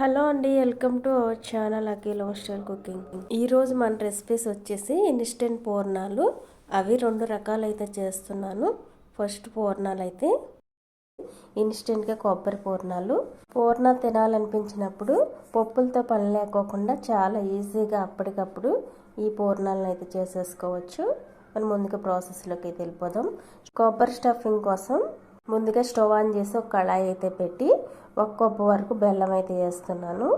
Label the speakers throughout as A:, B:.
A: Hello అండి welcome to our channel Akhil hostel cooking. ఈరోజు మన రెసిపీస్ వచ్చేసి ఇన్స్టెంట్ పూర్ణాలు. అవి రెండు రకాలు అయితే చేస్తున్నాను. ఫస్ట్ పూర్ణాలు అయితే ఇన్స్టెంట్గా కొబ్బరి పూర్ణాలు. పూర్ణ తినాలనిపించినప్పుడు పప్పులతో పని లేకోకుండా చాలా ఈజీగా అప్పటికప్పుడు ఈ పూర్ణాలను అయితే చేసేసుకోవచ్చు. మనం ముందుగా ప్రాసెస్లోకి అయితే వెళ్ళిపోదాం. కొబ్బరి స్టఫింగ్ కోసం ముందుగా స్టవ్ ఆన్ చేసి ఒక కళాయి అయితే పెట్టి ఒక కప్పు వరకు బెల్లం అయితే వేస్తున్నాను.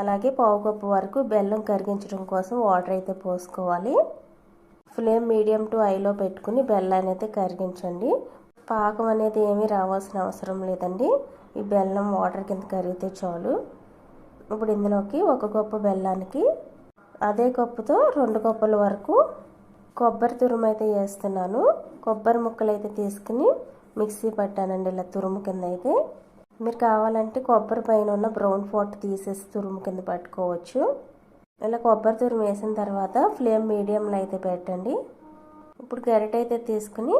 A: అలాగే పావు కప్పు వరకు బెల్లం కరిగించడం కోసం వాటర్ అయితే పోసుకోవాలి. ఫ్లేమ్ మీడియం టు ఐలో పెట్టుకుని బెల్లాన్ని అయితే కరిగించండి. పాకం అనేది ఏమీ రావాల్సిన అవసరం లేదండి. ఈ బెల్లం వాటర్ కింద కరిగితే చాలు. ఇప్పుడు ఇందులోకి ఒక కప్పు బెల్లానికి అదే కప్పుతో రెండు కప్పుల వరకు కొబ్బరి తురుము అయితే వేస్తున్నాను. కొబ్బరి ముక్కలు అయితే తీసుకుని మిక్సీ పట్టానండి ఇలా తురుము కింద అయితే మీరు కావాలంటే కొబ్బరి పైన ఉన్న బ్రౌన్ ఫోర్ట్ తీసేసి తురుము కింద పట్టుకోవచ్చు. ఇలా కొబ్బరి తురుము వేసిన తర్వాత ఫ్లేమ్ మీడియంలో అయితే పెట్టండి. ఇప్పుడు గరిట అయితే తీసుకుని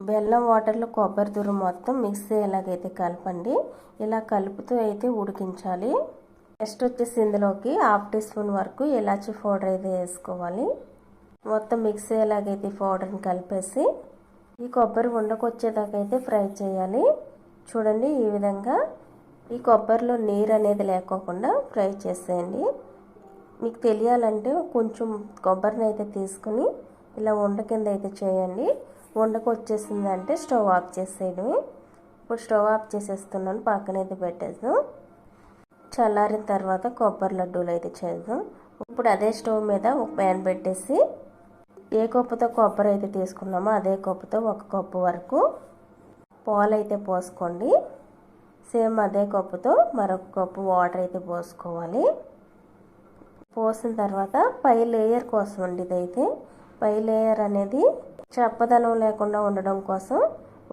A: బెల్లం వాటర్లో కొబ్బరి తురుము మొత్తం మిక్సీ ఇలాగైతే కలపండి. ఇలా కలుపుతూ అయితే ఉడికించాలి. నెక్స్ట్ వచ్చేసి ఇందులోకి హాఫ్ టీ స్పూన్ వరకు ఇలాచి పౌడర్ అయితే వేసుకోవాలి. మొత్తం మిక్సీ ఇలాగైతే పౌడర్ని కలిపేసి ఈ కొబ్బరి ఉండకొచ్చేదాకైతే అయితే ఫ్రై చేయాలి. చూడండి ఈ విధంగా ఈ కొబ్బరిలో నీరు అనేది లేకోకుండా ఫ్రై చేసేయండి. మీకు తెలియాలంటే కొంచెం కొబ్బరిని అయితే తీసుకుని ఇలా ఉండ కింద అయితే చేయండి. ఉండకు వచ్చేసిందంటే స్టవ్ ఆఫ్ చేసేయడమే. ఇప్పుడు స్టవ్ ఆఫ్ చేసేస్తున్నాను పక్కన అయితే పెట్టేద్దాం. చల్లారిన తర్వాత కొబ్బరి లడ్డూలు అయితే చేద్దాం. ఇప్పుడు అదే స్టవ్ మీద ఒక ప్యాన్ పెట్టేసి ఏ కప్పుతో కొబ్బరి అయితే తీసుకున్నామో అదే కప్పుతో ఒక కప్పు వరకు పాలు అయితే పోసుకోండి. సేమ్ అదే కప్పుతో మరొక కప్పు వాటర్ అయితే పోసుకోవాలి. పోసిన తర్వాత పై లేయర్ కోసం అండి ఇదైతే. పై లేయర్ అనేది చప్పదనం లేకుండా ఉండడం కోసం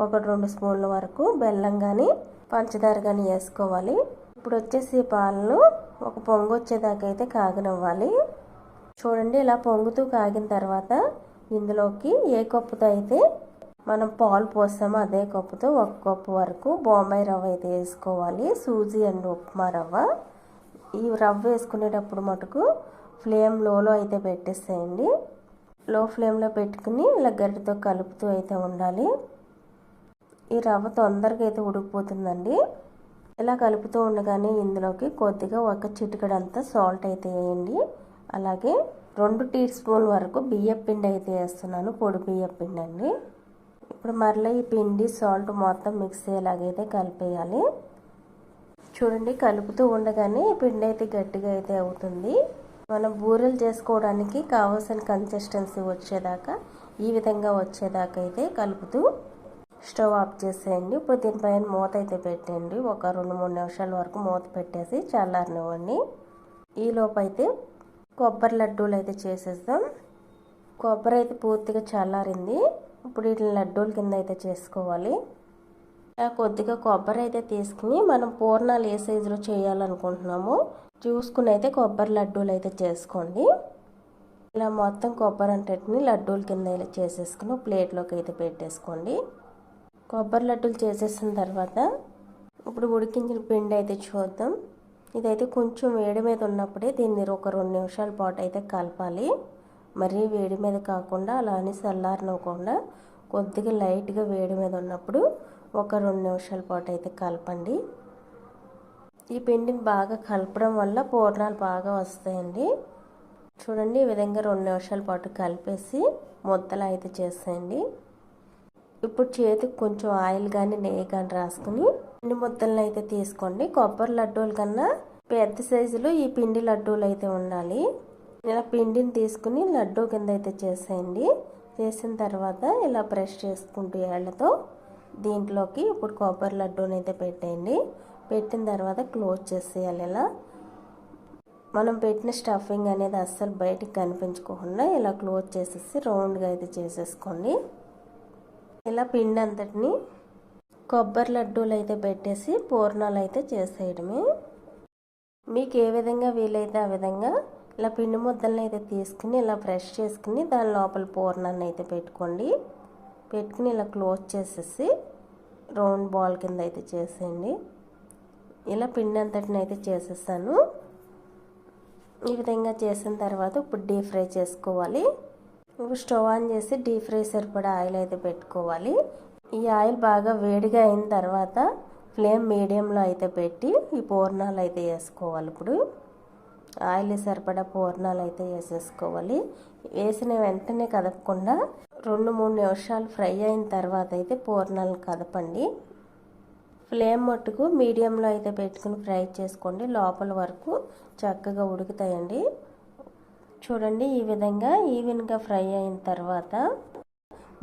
A: ఒకటి రెండు స్పూన్ల వరకు బెల్లం కానీ పంచదార కానీ వేసుకోవాలి. ఇప్పుడు వచ్చేసి పాలను ఒక పొంగు వచ్చేదాకా అయితే కాగనివ్వాలి. చూడండి ఇలా పొంగుతూ కాగిన తర్వాత ఇందులోకి ఏ కప్పుతో అయితే మనం పాలు పోస్తామో అదే కప్పుతో ఒక కప్పు వరకు బొంబాయి రవ్వ అయితే వేసుకోవాలి. సూజీ అండ్ ఉప్మా రవ్వ. ఈ రవ్వ వేసుకునేటప్పుడు మటుకు ఫ్లేమ్ లోలో అయితే పెట్టేసేయండి. లో ఫ్లేమ్లో పెట్టుకుని ఇలా గరిటతో కలుపుతూ అయితే ఉండాలి. ఈ రవ్వ తొందరగా అయితే ఉడికిపోతుందండి. ఇలా కలుపుతూ ఉండగానే ఇందులోకి కొద్దిగా ఒక చిటికడంతా సాల్ట్ అయితే వేయండి. అలాగే రెండు టీ స్పూన్ వరకు బియ్యం పిండి అయితే వేస్తున్నాను పొడి బియ్యం పిండి అండి ఇప్పుడు మరలా ఈ పిండి సాల్ట్ మొత్తం మిక్స్ అయ్యేలాగైతే కలిపేయాలి. చూడండి కలుపుతూ ఉండగానే పిండి అయితే గట్టిగా అయితే అవుతుంది. మనం బూరెలు చేసుకోవడానికి కావాల్సిన కన్సిస్టెన్సీ వచ్చేదాకా ఈ విధంగా వచ్చేదాకా అయితే కలుపుతూ స్టవ్ ఆఫ్ చేసేయండి. ఇప్పుడు దీనిపైన మూత అయితే పెట్టండి. ఒక రెండు మూడు నిమిషాల వరకు మూత పెట్టేసి చల్లారనివ్వండి. ఈలోపు అయితే కొబ్బరి లడ్డూలు అయితే చేసేద్దాం. కొబ్బరి అయితే పూర్తిగా చల్లారింది. ఇప్పుడు వీటిని లడ్డూల కింద అయితే చేసుకోవాలి. కొద్దిగా కొబ్బరి అయితే తీసుకుని మనం పూర్ణాలు ఏ సైజులో చేయాలనుకుంటున్నామో చూసుకుని అయితే కొబ్బరి లడ్డూలు అయితే చేసుకోండి. ఇలా మొత్తం కొబ్బరి అంటని లడ్డూల కింద ఇలా చేసేసుకుని ప్లేట్లోకి అయితే పెట్టేసుకోండి. కొబ్బరి లడ్డూలు చేసేసిన తర్వాత ఇప్పుడు ఉడికించిన పిండి అయితే చూద్దాం. ఇదైతే కొంచెం వేడి మీద ఉన్నప్పుడే దీన్ని ఒక రెండు నిమిషాల పాటు అయితే కలపాలి. మరీ వేడి మీద కాకుండా అలా అని కొద్దిగా లైట్గా వేడి మీద ఉన్నప్పుడు ఒక రెండు నిమిషాల పాటు అయితే కలపండి. ఈ పిండిని బాగా కలపడం వల్ల పూర్ణాలు బాగా వస్తాయండి. చూడండి ఈ విధంగా రెండు నిమిషాల పాటు కలిపేసి ముద్దలు అయితే చేసేయండి. ఇప్పుడు చేతికి కొంచెం ఆయిల్ కానీ నెయ్యి కానీ రాసుకుని పిండి ముద్దలను అయితే తీసుకోండి. కొబ్బరి లడ్డూల కన్నా పెద్ద సైజులో ఈ పిండి లడ్డూలు అయితే ఉండాలి. ఇలా పిండిని తీసుకుని లడ్డూ కింద అయితే చేసేయండి. చేసిన తర్వాత ఇలా బ్రష్ చేసుకుంటూ ఏళ్ళతో దీంట్లోకి ఇప్పుడు కొబ్బరి లడ్డూని అయితే పెట్టేయండి. పెట్టిన తర్వాత క్లోజ్ చేసేయాలి ఇలా. మనం పెట్టిన స్టఫింగ్ అనేది అస్సలు బయటికి కనిపించుకోకుండా ఇలా క్లోజ్ చేసేసి రౌండ్గా అయితే చేసేసుకోండి. ఇలా పిండి అంతటిని కొబ్బరి లడ్డూలు అయితే పెట్టేసి పూర్ణాలు అయితే చేసేయడమే. మీకు ఏ విధంగా వీలైతే ఆ విధంగా ఇలా పిండి ముద్దలను అయితే తీసుకుని ఇలా ఫ్రెష్ చేసుకుని దాని లోపల పూర్ణాన్ని అయితే పెట్టుకోండి. పెట్టుకుని ఇలా క్లోజ్ చేసేసి రౌండ్ బాల్ కింద అయితే చేసేయండి. ఇలా పిండి అంతటిని అయితే చేసేసాను. ఈ విధంగా చేసిన తర్వాత ఇప్పుడు డీప్ ఫ్రై చేసుకోవాలి. ఇప్పుడు స్టవ్ ఆన్ చేసి డీప్ ఫ్రై సరిపడా ఆయిల్ అయితే పెట్టుకోవాలి. ఈ ఆయిల్ బాగా వేడిగా అయిన తర్వాత ఫ్లేమ్ మీడియంలో అయితే పెట్టి ఈ పూర్ణాలు అయితే వేసుకోవాలి ఇప్పుడు. ఆయిల్ సరిపడా పూర్ణాలు అయితే వేసేసుకోవాలి. వేసిన వెంటనే కదపకుండా రెండు మూడు నిమిషాలు ఫ్రై అయిన తర్వాత అయితే పూర్ణాలను కదపండి. ఫ్లేమ్ మట్టుకు మీడియంలో అయితే పెట్టుకుని ఫ్రై చేసుకోండి. లోపల వరకు చక్కగా ఉడుకుతాయండి. చూడండి ఈ విధంగా ఈవెన్గా ఫ్రై అయిన తర్వాత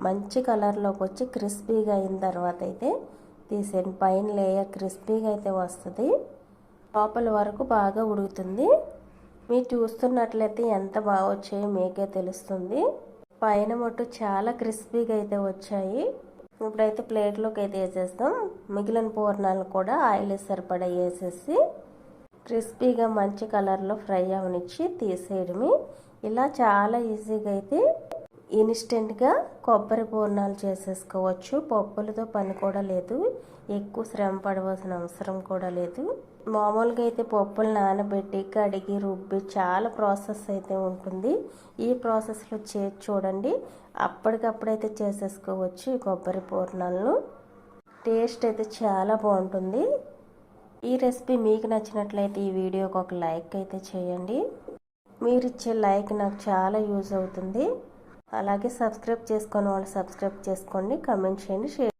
A: మంచి కలర్లోకి వచ్చి క్రిస్పీగా అయిన తర్వాత అయితే తీసేయండి. పైన లేయర్ క్రిస్పీగా అయితే వస్తుంది. లోపల వరకు బాగా ఉడుకుతుంది. మీరు చూస్తున్నట్లయితే ఎంత బాగా వచ్చాయో మీకే తెలుస్తుంది. పైన మట్టు చాలా క్రిస్పీగా అయితే వచ్చాయి. ఇప్పుడైతే ప్లేట్లోకి అయితే వేసేస్తాం. మిగిలిన పూర్ణాలు కూడా ఆయిల్ సరిపడా వేసేసి క్రిస్పీగా మంచి కలర్లో ఫ్రై అవనిచ్చి తీసేయడమే. ఇలా చాలా ఈజీగా అయితే ఇన్స్టెంట్గా కొబ్బరి పూర్ణాలు చేసేసుకోవచ్చు. పప్పులతో పని కూడా లేదు. ఎక్కువ శ్రమ పడవలసిన అవసరం కూడా లేదు. మామూలుగా అయితే పప్పులు నానబెట్టి కడిగి రుబ్బి చాలా ప్రాసెస్ అయితే ఉంటుంది. ఈ ప్రాసెస్లో చేసి చూడండి. అప్పటికప్పుడైతే చేసేసుకోవచ్చు ఈ కొబ్బరి పూర్ణాలను టేస్ట్ అయితే చాలా బాగుంటుంది. ఈ రెసిపీ మీకు నచ్చినట్లయితే ఈ వీడియోకి ఒక లైక్ అయితే చేయండి. మీరు ఇచ్చే లైక్ నాకు చాలా యూజ్ అవుతుంది. అలాగే సబ్స్క్రైబ్ చేసుకొని వాళ్ళు సబ్స్క్రైబ్ చేసుకోండి కమెంట్ చేయండి షేర్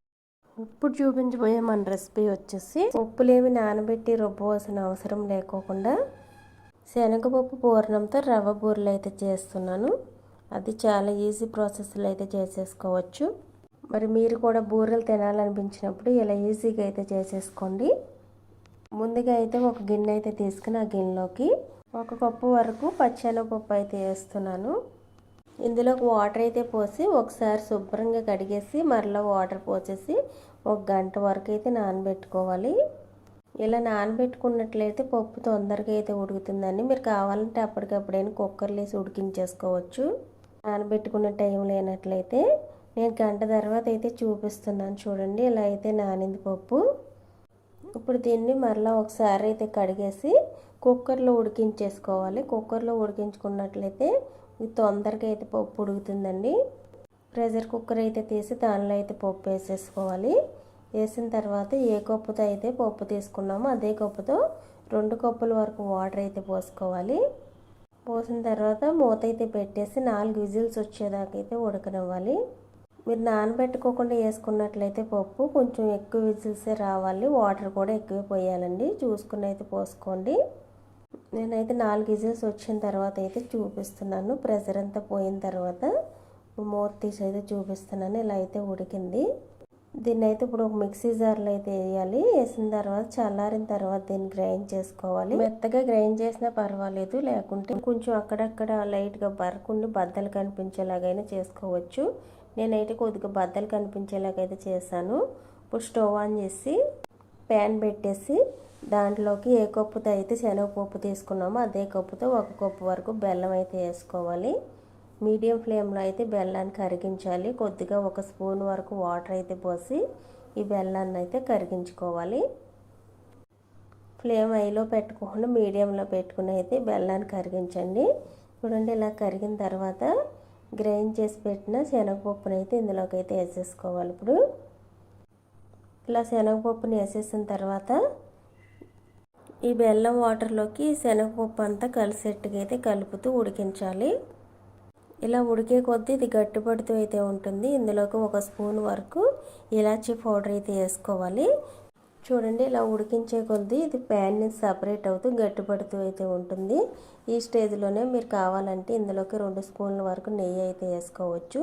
A: ఇప్పుడు చూపించబోయే మన రెసిపీ వచ్చేసి ఉప్పులేమి నానబెట్టి రుబ్బవలసిన అవసరం లేకోకుండా శనగపప్పు పూర్ణంతో రవ్వ బూరెలు అయితే చేస్తున్నాను. అది చాలా ఈజీ ప్రాసెస్లో అయితే చేసేసుకోవచ్చు. మరి మీరు కూడా బూరెలు తినాలనిపించినప్పుడు ఇలా ఈజీగా అయితే చేసేసుకోండి. ముందుగా అయితే ఒక గిన్నె అయితే తీసుకుని ఆ గిన్నెలోకి ఒక కప్పు వరకు పచ్చెనగపప్పు అయితే వేస్తున్నాను. ఇందులోకి వాటర్ అయితే పోసి ఒకసారి శుభ్రంగా కడిగేసి మరలా వాటర్ పోసేసి ఒక గంట వరకు అయితే నానబెట్టుకోవాలి. ఇలా నానబెట్టుకున్నట్లయితే పప్పు తొందరగా అయితే ఉడుకుతుందండి. మీరు కావాలంటే అప్పటికప్పుడైనా కుక్కర్లో వేసి ఉడికించేసుకోవచ్చు. నానబెట్టుకునే టైం లేనట్లయితే నేను గంట తర్వాత అయితే చూపిస్తున్నాను చూడండి ఇలా అయితే నానింది పప్పు. ఇప్పుడు దీన్ని మరలా ఒకసారి అయితే కడిగేసి కుక్కర్లో ఉడికించేసుకోవాలి. కుక్కర్లో ఉడికించుకున్నట్లయితే ఇది తొందరగా అయితే పప్పు ఉడుకుతుందండి. ప్రెషర్ కుక్కర్ అయితే తీసి దానిలో అయితే పప్పు వేసేసుకోవాలి. వేసిన తర్వాత ఏ కప్పుతో అయితే పప్పు తీసుకున్నామో అదే కప్పుతో రెండు కప్పుల వరకు వాటర్ అయితే పోసుకోవాలి. పోసిన తర్వాత మూత అయితే పెట్టేసి నాలుగు విజిల్స్ వచ్చేదాకా అయితే ఉడకనివ్వాలి. మీరు నానబెట్టుకోకుండా వేసుకున్నట్లయితే పప్పు కొంచెం ఎక్కువ విజిల్సే రావాలి. వాటర్ కూడా ఎక్కువ పోయాలండి. చూసుకుని అయితే పోసుకోండి. నేనైతే నాలుగు విజిల్స్ వచ్చిన తర్వాత అయితే చూపిస్తున్నాను. ప్రెషర్ అంతా పోయిన తర్వాత మూత తీసి అయితే చూపిస్తున్నాను. ఇలా అయితే ఉడికింది. దీన్ని అయితే ఇప్పుడు ఒక మిక్సీ జార్లో అయితే వేయాలి. వేసిన తర్వాత చల్లారిన తర్వాత దీన్ని గ్రైండ్ చేసుకోవాలి. మెత్తగా గ్రైండ్ చేసినా పర్వాలేదు. లేకుంటే కొంచెం అక్కడక్కడ లైట్గా బరకుండి బద్దలు కనిపించేలాగైనా చేసుకోవచ్చు. నేనైతే కొద్దిగా బద్దలు కనిపించేలాగైతే చేశాను. ఇప్పుడు స్టవ్ ఆన్ చేసి ప్యాన్ పెట్టేసి దాంట్లోకి ఏ కప్పుతో అయితే శనగపప్పు తీసుకున్నామో అదే కప్పుతో ఒక కప్పు వరకు బెల్లం అయితే వేసుకోవాలి. మీడియం ఫ్లేమ్లో అయితే బెల్లాన్ని కరిగించాలి. కొద్దిగా ఒక స్పూన్ వరకు వాటర్ అయితే పోసి ఈ బెల్లాన్ని అయితే కరిగించుకోవాలి. ఫ్లేమ్ ఐలో పెట్టుకోకుండా మీడియంలో పెట్టుకుని అయితే బెల్లాన్ని కరిగించండి. చూడండి ఇలా కరిగిన తర్వాత గ్రైండ్ చేసి పెట్టిన శనగపప్పును అయితే ఇందులోకి అయితే వేసేసుకోవాలి. ఇప్పుడు ఇలా శనగపప్పుని వేసేసిన తర్వాత ఈ బెల్లం వాటర్లోకి శనగపప్పు అంతా కలిసేట్టుగా అయితే కలుపుతూ ఉడికించాలి. ఇలా ఉడికే కొద్దీ ఇది గట్టిపడుతూ అయితే ఉంటుంది. ఇందులోకి ఒక స్పూన్ వరకు ఇలాచీ పౌడర్ అయితే వేసుకోవాలి. చూడండి ఇలా ఉడికించే కొద్దీ ఇది ప్యాన్ నుంచి సపరేట్ అవుతూ గట్టిపడుతూ అయితే ఉంటుంది. ఈ స్టేజ్లోనే మీరు కావాలంటే ఇందులోకి రెండు స్పూన్ల వరకు నెయ్యి అయితే వేసుకోవచ్చు.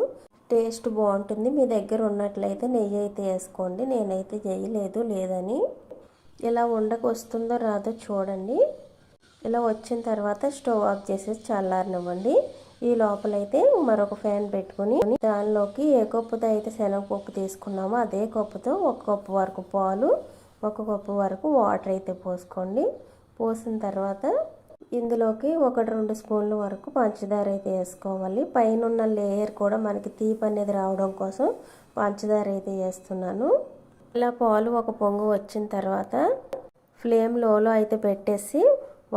A: టేస్ట్ బాగుంటుంది. మీ దగ్గర ఉన్నట్లయితే నెయ్యి అయితే వేసుకోండి. నేనైతే చేయలేదు లేదని. ఇలా ఉండకు వస్తుందో రాదో చూడండి. ఇలా వచ్చిన తర్వాత స్టవ్ ఆఫ్ చేసేసి చల్లారనివ్వండి. ఈ లోపలైతే మరొక ఫ్యాన్ పెట్టుకుని దానిలోకి ఏ కప్పుతో అయితే శనగపప్పు తీసుకున్నామో అదే కప్పుతో ఒక కప్పు వరకు పాలు ఒక కప్పు వరకు వాటర్ అయితే పోసుకోండి. పోసిన తర్వాత ఇందులోకి ఒకటి రెండు స్పూన్ల వరకు పంచదార అయితే వేసుకోవాలి. పైన ఉన్న లేయర్ కూడా మనకి తీపి అనేది రావడం కోసం పంచదార అయితే వేస్తున్నాను. ఇలా పాలు ఒక పొంగు వచ్చిన తర్వాత ఫ్లేమ్ లోలో అయితే పెట్టేసి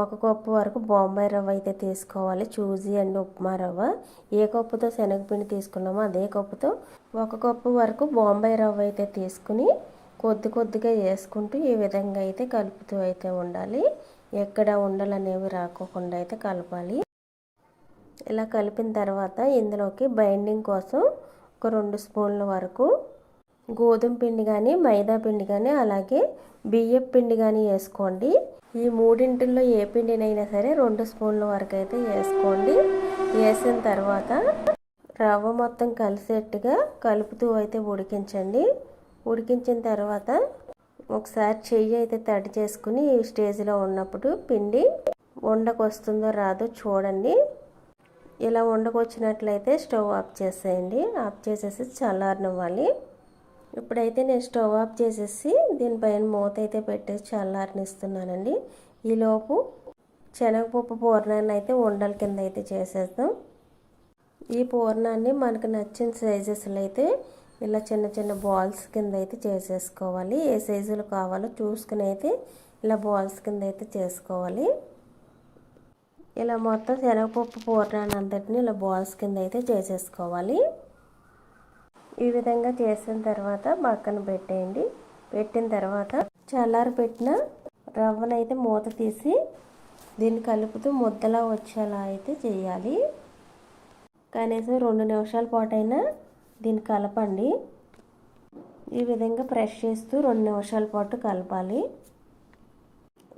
A: ఒక కప్పు వరకు బొంబాయి రవ్వ అయితే తీసుకోవాలి. చూజీ అండ్ ఉప్మా రవ్వ. ఏ కప్పుతో శనగపిండి తీసుకున్నామో అదే కప్పుతో ఒక కప్పు వరకు బొంబాయి రవ్వ అయితే తీసుకుని కొద్ది కొద్దిగా వేసుకుంటూ ఈ విధంగా అయితే కలుపుతూ అయితే ఉండాలి. ఎక్కడ ఉండలు అనేవి రాకోకుండా అయితే కలపాలి. ఇలా కలిపిన తర్వాత ఇందులోకి బైండింగ్ కోసం ఒక రెండు స్పూన్ల వరకు గోధుమ పిండి కానీ మైదా పిండి కానీ అలాగే బియ్యం పిండి కానీ వేసుకోండి. ఈ మూడింటిల్లో ఏ పిండినైనా సరే రెండు స్పూన్ల వరకు అయితే వేసుకోండి. వేసిన తర్వాత రవ్వ మొత్తం కలిసేట్టుగా కలుపుతూ అయితే ఉడికించండి. ఉడికించిన తర్వాత ఒకసారి చెయ్యి అయితే తడి చేసుకుని ఈ స్టేజ్లో ఉన్నప్పుడు పిండి వండకు వస్తుందో రాదో చూడండి. ఇలా ఉండకొచ్చినట్లయితే స్టవ్ ఆఫ్ చేసేయండి. ఆఫ్ చేసేసి చల్లారనివ్వాలి. ఇప్పుడైతే నేను స్టవ్ ఆఫ్ చేసేసి దీనిపైన మూత అయితే పెట్టేసి చల్లారనిస్తున్నానండి. ఈలోపు శనగపప్పు పూర్ణాన్ని అయితే ఉండల కింద అయితే చేసేద్దాం. ఈ పూర్ణాన్ని మనకు నచ్చిన సైజెస్లో అయితే ఇలా చిన్న చిన్న బాల్స్ కింద అయితే చేసేసుకోవాలి. ఏ సైజులు కావాలో చూసుకుని అయితే ఇలా బాల్స్ కింద అయితే చేసుకోవాలి. ఇలా మొత్తం శనగపప్పు పూర్ణాన్ని అంతటిని ఇలా బాల్స్ కింద అయితే చేసేసుకోవాలి. ఈ విధంగా చేసిన తర్వాత పక్కన పెట్టేయండి. పెట్టిన తర్వాత చల్లారి పెట్టిన రవ్వనైతే మూత తీసి దీన్ని కలుపుతూ ముద్దలా వచ్చేలా అయితే చేయాలి. కనీసం రెండు నిమిషాల పాటైనా దీన్ని కలపండి. ఈ విధంగా ప్రెష్ చేస్తూ రెండు నిమిషాల పాటు కలపాలి.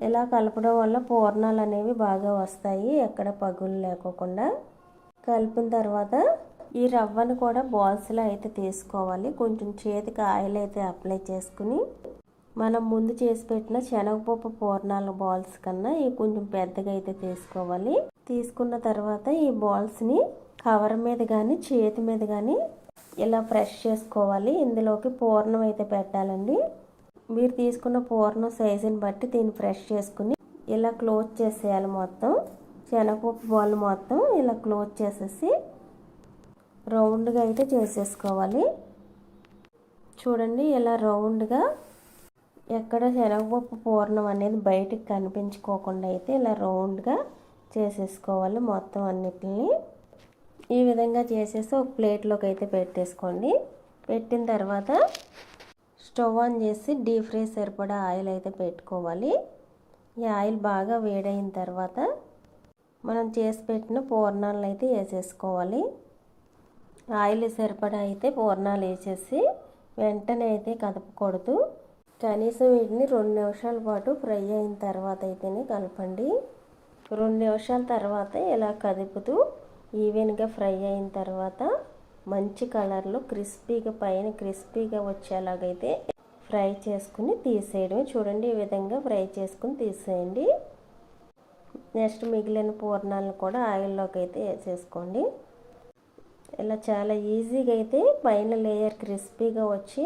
A: ఇలా కలపడం వల్ల పూర్ణాలు అనేవి బాగా వస్తాయి ఎక్కడ పగులు లేకోకుండా. కలిపిన తర్వాత ఈ రవ్వను కూడా బాల్స్లో అయితే తీసుకోవాలి. కొంచెం చేతికి ఆయిల్ అయితే అప్లై చేసుకుని మనం ముందు చేసి పెట్టిన శనగపప్పు పూర్ణాల బాల్స్ కన్నా ఇవి కొంచెం పెద్దగా అయితే తీసుకోవాలి. తీసుకున్న తర్వాత ఈ బాల్స్ని కవర్ మీద కానీ చేతి మీద కానీ ఇలా ఫ్రెష్ చేసుకోవాలి. ఇందులోకి పూర్ణం అయితే పెట్టాలండి. మీరు తీసుకున్న పూర్ణం సైజుని బట్టి దీన్ని ఫ్రెష్ చేసుకుని ఇలా క్లోజ్ చేసేయాలి మొత్తం. శనగపప్పు బాల్ మొత్తం ఇలా క్లోజ్ చేసేసి రౌండ్గా అయితే చేసేసుకోవాలి. చూడండి ఇలా రౌండ్గా ఎక్కడ శనగపప్పు పూర్ణం అనేది బయటికి కనిపించుకోకుండా అయితే ఇలా రౌండ్గా చేసేసుకోవాలి మొత్తం అన్నిటిని. ఈ విధంగా చేసేసి ఒక ప్లేట్లోకి అయితే పెట్టేసుకోండి. పెట్టిన తర్వాత స్టవ్ ఆన్ చేసి డీప్ ఫ్రై సరిపడా ఆయిల్ అయితే పెట్టుకోవాలి. ఈ ఆయిల్ బాగా వేడైన తర్వాత మనం చేసి పెట్టిన పూర్ణాలను అయితే వేసేసుకోవాలి. ఆయిల్ సరిపడా అయితే పూర్ణాలు వేసేసి వెంటనే అయితే కదపకూడదు. కనీసం వీటిని రెండు నిమిషాల పాటు ఫ్రై అయిన తర్వాత అయితేనే కలపండి. రెండు నిమిషాల తర్వాత ఇలా కదుపుతూ ఈవెన్గా ఫ్రై అయిన తర్వాత మంచి కలర్లో క్రిస్పీగా పైన క్రిస్పీగా వచ్చేలాగైతే ఫ్రై చేసుకుని తీసేయడం చూడండి ఈ విధంగా ఫ్రై చేసుకుని తీసేయండి. నెక్స్ట్ మిగిలిన పూర్ణాలను కూడా ఆయిల్లోకి అయితే వేసేసుకోండి. ఇలా చాలా ఈజీగా అయితే పైన లేయర్ క్రిస్పీగా వచ్చి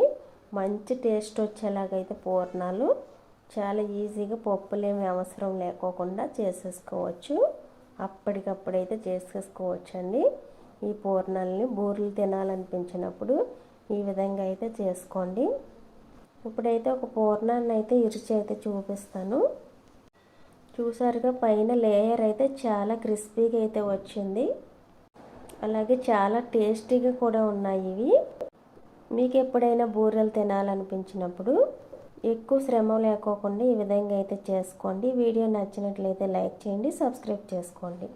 A: మంచి టేస్ట్ వచ్చేలాగైతే పూర్ణాలు. చాలా ఈజీగా పప్పులేమి అవసరం లేకోకుండా చేసేసుకోవచ్చు. అప్పటికప్పుడైతే చేసేసుకోవచ్చు అండి ఈ పూర్ణాలని బూరెలు తినాలనిపించినప్పుడు ఈ విధంగా అయితే చేసుకోండి. ఇప్పుడైతే ఒక పూర్ణాన్ని అయితే ఇరిచి అయితే చూపిస్తాను. చూసారుగా పైన లేయర్ అయితే చాలా క్రిస్పీగా అయితే వచ్చింది. అలాగే చాలా టేస్టీగా కూడా ఉన్నాయి ఇవి. మీకు ఎప్పుడైనా బూరెలు తినాలనిపించినప్పుడు ఎక్కువ శ్రమ లేకోకుండా ఈ విధంగా అయితే చేసుకోండి. వీడియో నచ్చినట్లయితే లైక్ చేయండి సబ్స్క్రైబ్ చేసుకోండి.